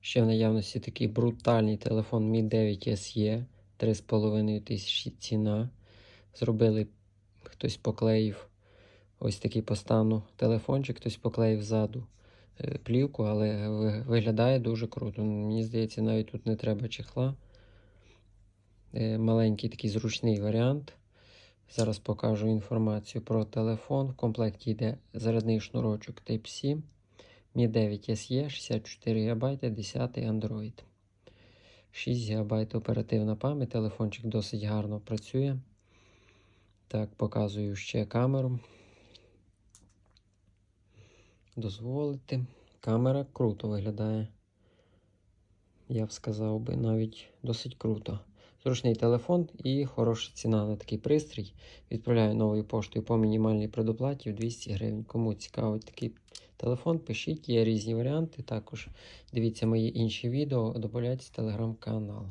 Ще в наявності такий брутальний телефон Mi 9 SE, 3,5 тисячі ціна. Зробили, хтось поклеїв ось такий по стану телефончик, хтось поклеїв ззаду е, плівку, але виглядає дуже круто. Мені здається, навіть тут не треба чехла. Е, Маленький такий зручний варіант. Зараз покажу інформацію про телефон. В комплекті йде зарядний шнурочок Type-C. Mi 9 SE, 64 ГБ, 10 Android. 6 ГБ оперативна пам'ять. Телефончик досить гарно працює. Так, показую ще камеру. Дозволити. Камера круто виглядає. Я б сказав би навіть досить круто. Зручний телефон і хороша ціна на такий пристрій. Відправляю новою поштою по мінімальній предоплаті в 200 гривень. Кому цікавий такий телефон, пишіть, є різні варіанти. Також дивіться мої інші відео, додавайтесь в телеграм-канал.